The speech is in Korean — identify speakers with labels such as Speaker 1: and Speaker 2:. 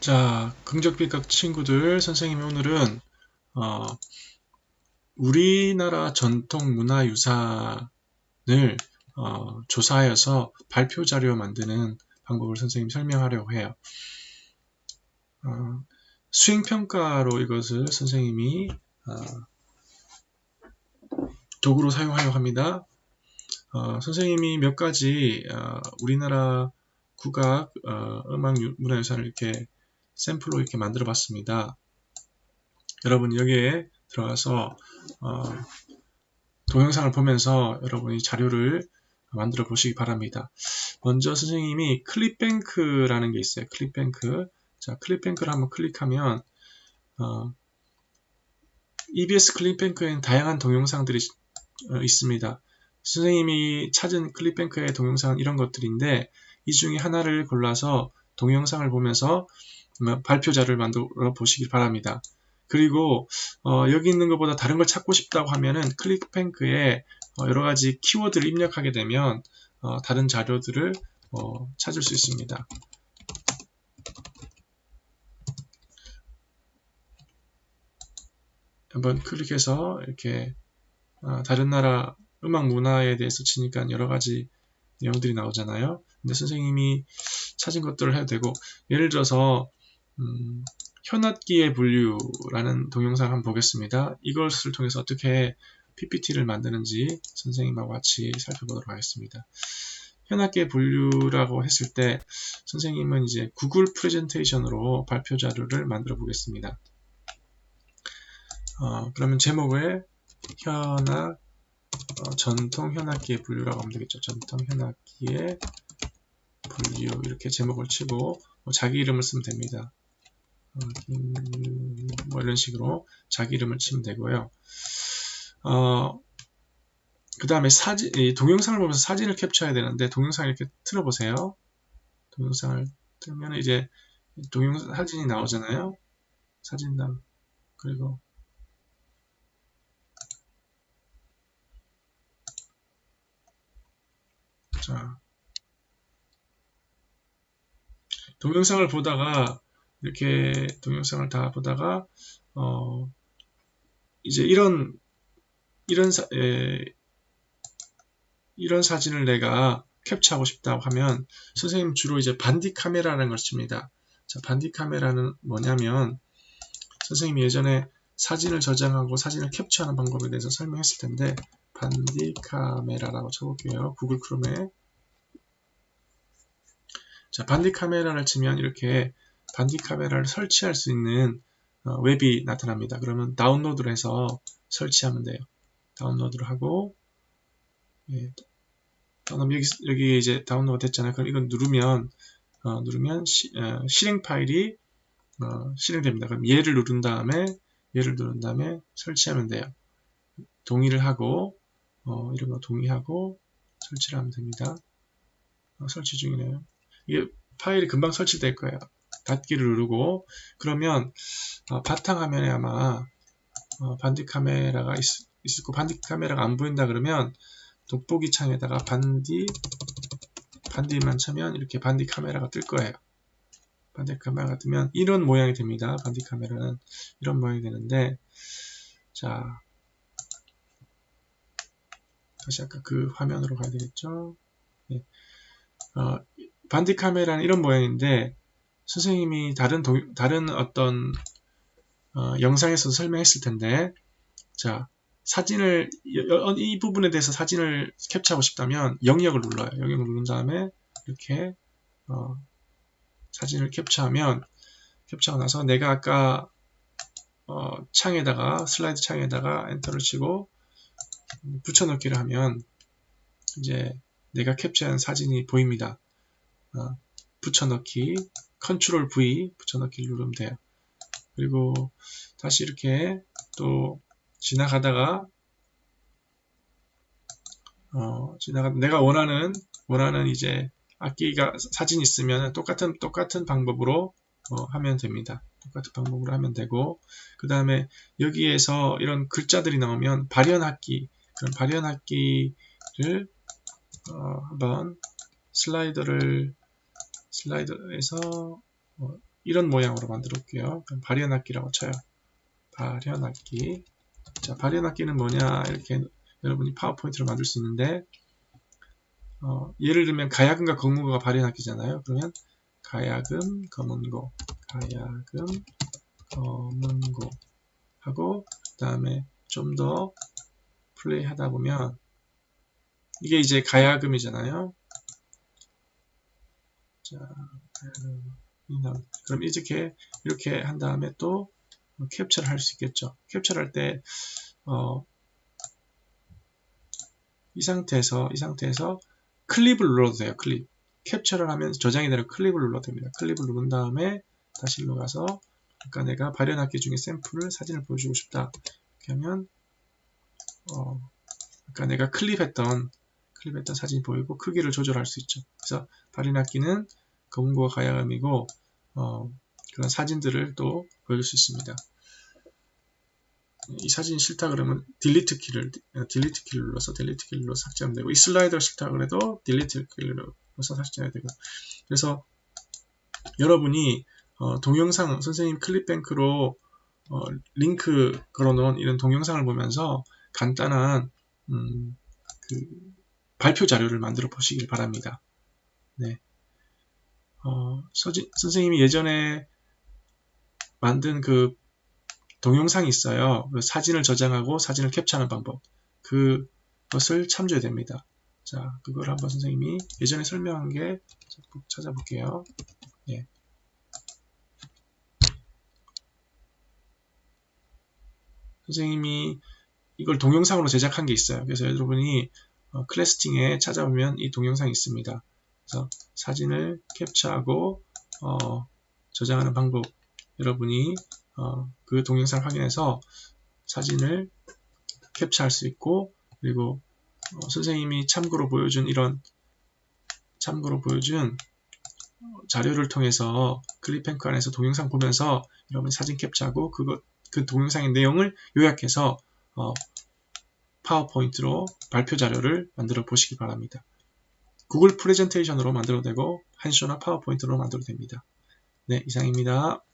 Speaker 1: 자, 긍정비각 친구들, 선생님이 오늘은 어, 우리나라 전통 문화 유산을 어, 조사하여서 발표 자료 만드는 방법을 선생님 설명하려고 해요. 어, 수행 평가로 이것을 선생님이 어, 도구로 사용하려고 합니다. 어, 선생님이 몇 가지 어, 우리나라 국악, 어, 음악 문화유산을 이렇게 샘플로 이렇게 만들어 봤습니다. 여러분 여기에 들어가서 어, 동영상을 보면서 여러분이 자료를 만들어 보시기 바랍니다. 먼저 선생님이 클립뱅크라는 게 있어요. 클립뱅크. 자, 클립뱅크를 한번 클릭하면 어, EBS 클립뱅크에는 다양한 동영상들이 어, 있습니다. 선생님이 찾은 클립뱅크의 동영상은 이런 것들인데 이 중에 하나를 골라서 동영상을 보면서 발표자를 만들어 보시길 바랍니다. 그리고 어, 여기 있는 것보다 다른 걸 찾고 싶다고 하면은 클릭뱅크에 어, 여러 가지 키워드를 입력하게 되면 어, 다른 자료들을 어, 찾을 수 있습니다. 한번 클릭해서 이렇게 어, 다른 나라 음악 문화에 대해서 치니까 여러 가지 내용들이 나오잖아요. 근데 선생님이 찾은 것들을 해도 되고 예를 들어서 음, 현악기의 분류라는 동영상을 한번 보겠습니다. 이것을 통해서 어떻게 PPT를 만드는지 선생님하고 같이 살펴보도록 하겠습니다. 현악기의 분류라고 했을 때 선생님은 이제 구글 프레젠테이션으로 발표 자료를 만들어 보겠습니다. 어, 그러면 제목을 현악 어, 전통 현악기의 분류라고 하면 되겠죠. 전통 현악기의 분류 이렇게 제목을 치고 뭐 자기 이름을 쓰면 됩니다. 뭐 이런 식으로 자기 이름을 치면 되고요. 어, 그 다음에 사진, 동영상을 보면서 사진을 캡처해야 되는데 동영상을 이렇게 틀어보세요. 동영상을 틀면 이제 동영상 사진이 나오잖아요. 사진당 그리고 자 동영상을 보다가 이렇게 동영상을 다 보다가 어 이제 이런 이런 사, 에, 이런 사진을 내가 캡처하고 싶다고 하면 선생님 주로 이제 반디 카메라라는 걸 씁니다. 자, 반디 카메라는 뭐냐면 선생님이 예전에 사진을 저장하고 사진을 캡처하는 방법에 대해서 설명했을 텐데 반디 카메라라고 쳐볼게요. 구글 크롬에 자, 반디 카메라를 치면 이렇게 반디 카메라를 설치할 수 있는 어, 웹이 나타납니다. 그러면 다운로드를 해서 설치하면 돼요. 다운로드를 하고 예, 다음 여기 여기 이제 다운로드 됐잖아요. 그럼 이건 누르면 어, 누르면 시, 어, 실행 파일이 어, 실행됩니다. 그럼 얘를 누른 다음에 얘를 누른 다음에 설치하면 돼요. 동의를 하고 어, 이런 거 동의하고 설치를 하면 됩니다. 어, 설치 중이네요. 이게 파일이 금방 설치될 거예요. 닫기를 누르고 그러면 어, 바탕화면에 아마 어, 반디 카메라가 있, 있을 거 반디 카메라가 안 보인다 그러면 돋보기 창에다가 반디 반디만 쳐면 이렇게 반디 카메라가 뜰 거예요. 반디 카메라가 뜨면 이런 모양이 됩니다. 반디 카메라는 이런 모양이 되는데 자 다시 아까 그 화면으로 가야 되겠죠. 네. 어, 반디 카메라는 이런 모양인데 선생님이 다른 동, 다른 어떤 어, 영상에서 설명했을 텐데 자 사진을 이 부분에 대해서 사진을 캡처하고 싶다면 영역을 눌러요. 영역을 누른 다음에 이렇게 어, 사진을 캡처하면 캡처하고 나서 내가 아까 어, 창에다가 슬라이드 창에다가 엔터를 치고 붙여넣기를 하면 이제 내가 캡처한 사진이 보입니다. 어, 붙여넣기 컨트롤 V 붙여넣기를 누르면 돼요. 그리고 다시 이렇게 또 지나가다가 어, 지나가 내가 원하는 원하는 이제 악기가 사진 있으면 똑같은 똑같은 방법으로 어, 하면 됩니다. 똑같은 방법으로 하면 되고 그 다음에 여기에서 이런 글자들이 나오면 발현악기 그런 발현악기를 어, 한번 슬라이더를 슬라이더에서 어, 이런 모양으로 만들어 볼게요. 발현악기라고 쳐요. 발현악기. 자, 발현악기는 뭐냐 이렇게 여러분이 파워포인트로 만들 수 있는데 어, 예를 들면 가야금과 검은고가 발현악기잖아요. 그러면 가야금, 검은고, 가야금, 검은고 하고 그 다음에 좀 더 플레이 하다 보면 이게 이제 가야금이잖아요. 자, 가야금. 그럼 이렇게 이렇게 한 다음에 또 캡처를 할 수 있겠죠. 캡처를 할 때 어, 이 상태에서 이 상태에서 클립을 눌러도 돼요. 클립. 캡처를 하면 저장이 되는 클립을 눌러도 됩니다. 클립을 누른 다음에 다시 일로 가서 아까 내가 발현악기 중에 샘플을 사진을 보여주고 싶다. 이렇게 하면 어, 아까 내가 클립했던 클립했던 사진이 보이고 크기를 조절할 수 있죠. 그래서 발현악기는 검은고가 가야금이고 어, 그런 사진들을 또 보여줄 수 있습니다. 이 사진 싫다 그러면 딜리트 키를 딜리트 키를 눌러서 딜리트 키를 눌러서 삭제하면 되고 이 슬라이더 싫다 그래도 딜리트 키를 눌러서 삭제해야 되고 그래서 여러분이 어, 동영상 선생님 클립뱅크로 어, 링크 걸어놓은 이런 동영상을 보면서 간단한 음, 그 발표 자료를 만들어 보시길 바랍니다. 네. 어, 서지, 선생님이 예전에 만든 그 동영상이 있어요. 그 사진을 저장하고 사진을 캡처하는 방법. 그것을 참조해야 됩니다. 자, 그걸 한번 선생님이 예전에 설명한 게 찾아볼게요. 예. 선생님이 이걸 동영상으로 제작한 게 있어요. 그래서 여러분이 어, 클래스팅에 찾아보면 이 동영상이 있습니다. 그래서 사진을 캡처하고 어, 저장하는 방법 여러분이 어, 그 동영상을 확인해서 사진을 캡처할 수 있고 그리고 어, 선생님이 참고로 보여준 이런 참고로 보여준 자료를 통해서 클립뱅크 안에서 동영상 보면서 여러분이 사진 캡처하고 그것 그 동영상의 내용을 요약해서 어, 파워포인트로 발표 자료를 만들어 보시기 바랍니다. 구글 프레젠테이션으로 만들어도 되고 한쇼나 파워포인트로 만들어도 됩니다. 네, 이상입니다.